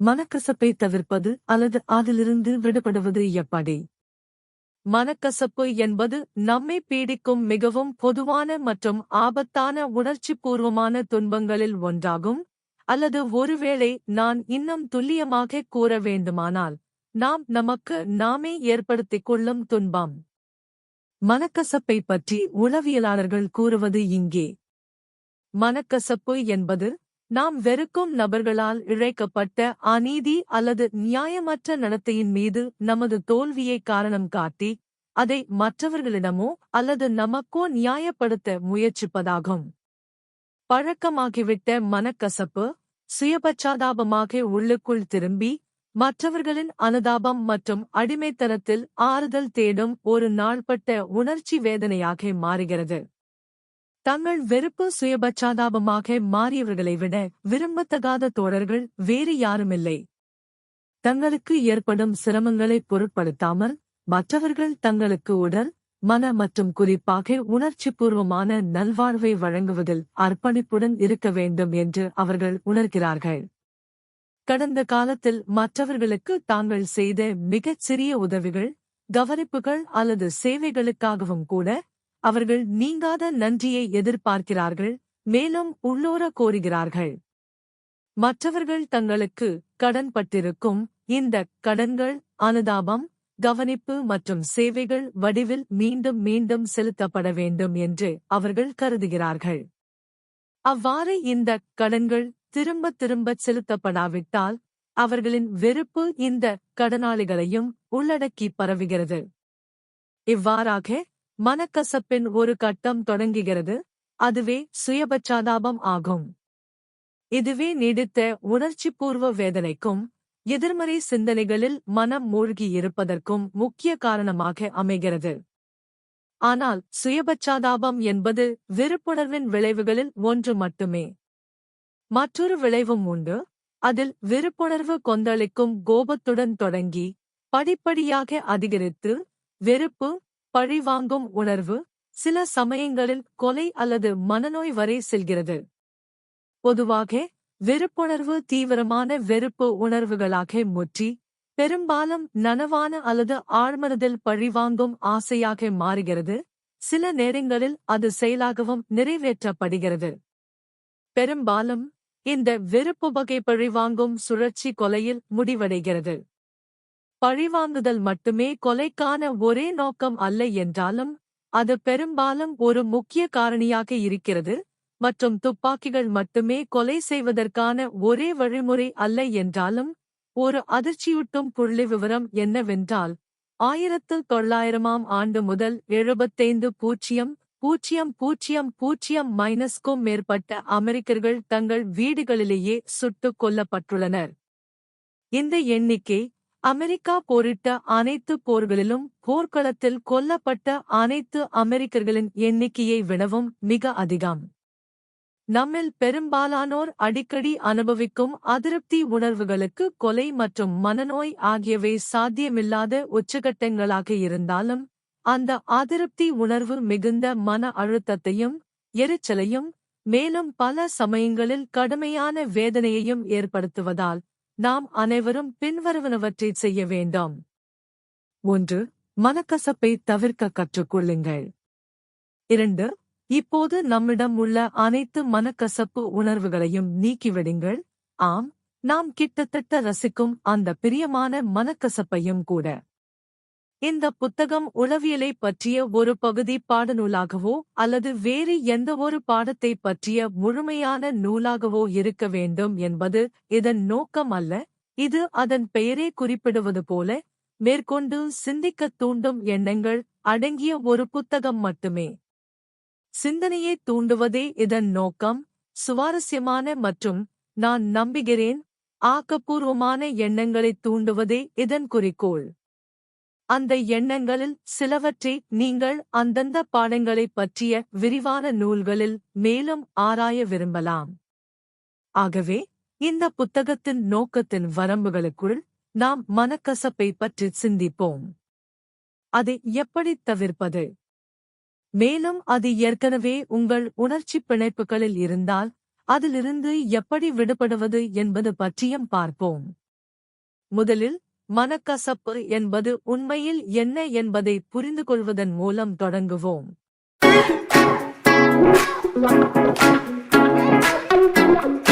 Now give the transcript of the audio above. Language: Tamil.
மனக்கசப்பை தவிர்ப்பது அல்லது அதிலிருந்து விடுபடுவது எப்படி? மனக்கசப்பு என்பது நம்மை பீடிக்கும் மிகவும் பொதுவான மற்றும் ஆபத்தான உணர்ச்சிபூர்வமான துன்பங்களில் ஒன்றாகும். அல்லது ஒருவேளை நான் இன்னும் துல்லியமாக கூற வேண்டுமானால் நாம் நமக்கு நாமே ஏற்படுத்திக் கொள்ளும் துன்பம். மனக்கசப்பை பற்றி உளவியலாளர்கள் கூறுவது இங்கே. மனக்கசப்பு என்பது நாம் வெறுக்கும் நபர்களால் இழைக்கப்பட்ட அநீதி அல்லது நியாயமற்ற நடத்தையின் மீது நமது தோல்வியை காரணம் காட்டி அதை மற்றவர்களிடமோ அல்லது நமக்கோ நியாயப்படுத்த முயற்சிப்பதாகும். பழக்கமாகிவிட்ட மனக்கசப்பு சுயபச்சாதாபமாக உள்ளுக்குள் திரும்பி மற்றவர்களின் அனுதாபம் மற்றும் அடிமைத்தனத்தில் ஆறுதல் தேடும் ஒரு நாள்பட்ட உணர்ச்சி வேதனையாக மாறுகிறது. தங்கள் வெறுப்பு சுயபச்சாதாபமாக மாறியவர்களை விட விரும்பத்தகாத தோழர்கள் வேறு யாருமில்லை. தங்களுக்கு ஏற்படும் சிரமங்களை பொருட்படுத்தாமல் மற்றவர்கள் தங்களுக்கு உடல் மன மற்றும் குறிப்பாக உணர்ச்சிபூர்வமான நல்வாழ்வை வழங்குவதில் அர்ப்பணிப்புடன் இருக்க வேண்டும் என்று அவர்கள் உணர்கிறார்கள். கடந்த காலத்தில் மற்றவர்களுக்கு தாங்கள் செய்த மிகச் சிறிய உதவிகள் கவனிப்புகள் அல்லது சேவைகளுக்காகவும் கூட அவர்கள் நீங்காத நன்றியை எதிர்பார்க்கிறார்கள் மேலும் உள்ளோர கோருகிறார்கள். மற்றவர்கள் தங்களுக்கு கடன்பட்டிருக்கும் இந்த கடன்கள் அனுதாபம் கவனிப்பு மற்றும் சேவைகள் வடிவில் மீண்டும் மீண்டும் செலுத்தப்பட வேண்டும் என்று அவர்கள் கருதுகிறார்கள். அவ்வாறு இந்த கடன்கள் திரும்ப திரும்ப செலுத்தப்படாவிட்டால் அவர்களின் வெறுப்பு இந்த கடனாளிகளையும் உள்ளடக்கி பரவுகிறது. இவ்வாறாக மனக்கசப்பின் ஒரு கட்டம் தொடங்குகிறது. அதுவே சுயபச்சாதாபம் ஆகும். இதுவே நீடித்த உணர்ச்சிபூர்வ வேதனைக்கும் எதிர்மறை சிந்தனைகளில் மனம் மூழ்கி இருப்பதற்கும் முக்கிய காரணமாக அமைகிறது. ஆனால் சுயபச்சாதாபம் என்பது வெறுப்புணர்வின் விளைவுகளில் ஒன்று மட்டுமே. மற்றொரு விளைவும் உண்டு. அதில் வெறுப்புணர்வு கொந்தளிக்கும் கோபத்துடன் தொடங்கி படிப்படியாக அதிகரித்து வெறுப்பு பழிவாங்கும் உணர்வு சில சமயங்களில் கொலை அல்லது மனநோய் வரை செல்கிறது. பொதுவாக வெறுப்புணர்வு தீவிரமான வெறுப்பு உணர்வுகளாக முற்றி பெரும்பாலும் நனவான அல்லது ஆழ்மனதில் பழிவாங்கும் ஆசையாக மாறுகிறது. சில நேரங்களில் அது செயலாகவும் நிறைவேற்றப்படுகிறது. பெரும்பாலும் இந்த வெறுப்பு வகை பழிவாங்கும் சுழற்சி கொலையில் முடிவடைகிறது. பழிவாங்குதல் மட்டுமே கொலைக்கான ஒரே நோக்கம் அல்ல என்றாலும் அது பெரும்பாலும் ஒரு முக்கிய காரணியாக இருக்கிறது மற்றும் துப்பாக்கிகள் மட்டுமே கொலை செய்வதற்கான ஒரே வழிமுறை அல்ல என்றாலும் ஒரு அதிர்ச்சியூட்டும் புள்ளி விவரம் என்னவென்றால் ஆயிரத்து தொள்ளாயிரமாம் ஆண்டு முதல் எழுபத்தைந்து பூஜ்ஜியம் பூஜ்ஜியம் பூஜ்ஜியம் பூஜ்ஜியம் மைனஸ்க்கும் மேற்பட்ட அமெரிக்கர்கள் தங்கள் வீடுகளிலேயே சுட்டுக் கொல்லப்பட்டுள்ளனர். இந்த எண்ணிக்கை அமெரிக்கா போரிட்ட அனைத்து போர்களிலும் போர்க்களத்தில் கொல்லப்பட்ட அனைத்து அமெரிக்கர்களின் எண்ணிக்கையை விடவும் மிக அதிகம். நம்மில் பெரும்பாலானோர் அடிக்கடி அனுபவிக்கும் அதிருப்தி உணர்வுகளுக்கு கொலை மற்றும் மனநோய் ஆகியவை சாத்தியமில்லாத உச்சகட்டங்களாக இருந்தாலும் அந்த அதிருப்தி உணர்வு மிகுந்த மன அழுத்தத்தையும் எரிச்சலையும் மேலும் பல சமயங்களில் கடுமையான வேதனையையும் ஏற்படுத்துவதால் நாம் அனைவரும் பின்வருவனவற்றை செய்ய வேண்டாம். ஒன்று மனக்கசப்பை தவிர்க்க கற்றுக்கொள்ளுங்கள். இரண்டு இப்போது நம்மிடம் உள்ள அனைத்து மனக்கசப்பு உணர்வுகளையும் நீக்கிவிடுங்கள். ஆம் நாம் கிட்டத்தட்ட ரசிக்கும் அந்த பிரியமான மனக்கசப்பையும் கூட. இந்த புத்தகம் உளவியலை பற்றிய ஒரு பகுதி பாடநூலாகவோ அல்லது வேறு எந்த ஒரு பாடத்தை பற்றிய முழுமையான நூலாகவோ இருக்க வேண்டும் என்பது இதன் நோக்கம் அல்ல. இது அதன் பெயரே குறிப்பிடுவது போல மேற்கொண்டு சிந்திக்கத் தூண்டும் எண்ணங்கள் அடங்கிய ஒரு புத்தகம் மட்டுமே. சிந்தனையை தூண்டுவதே இதன் நோக்கம். சுவாரஸ்யமான மற்றும் நான் நம்புகிறேன் ஆக்கப்பூர்வமான எண்ணங்களை தூண்டுவதே இதன் குறிக்கோள். அந்த எண்ணங்களில் சிலவற்றை நீங்கள் அந்தந்த பாடங்களைப் பற்றிய விரிவான நூல்களில் மேலும் ஆராய விரும்பலாம். ஆகவே இந்த புத்தகத்தின் நோக்கத்தின் வரம்புகளுக்குள் நாம் மனக்கசப்பை பற்றி சிந்திப்போம். அதை எப்படி தவிர்ப்பது? மேலும் அது ஏற்கனவே உங்கள் உணர்ச்சிப் பிணைப்புகளில் இருந்தால் அதிலிருந்து எப்படி விடுபடுவது என்பது பற்றியும் பார்ப்போம். முதலில் மனக்கசப்பு என்பது உண்மையில் என்ன என்பதை புரிந்து கொள்வதன் மூலம் தொடங்குவோம் Thank you.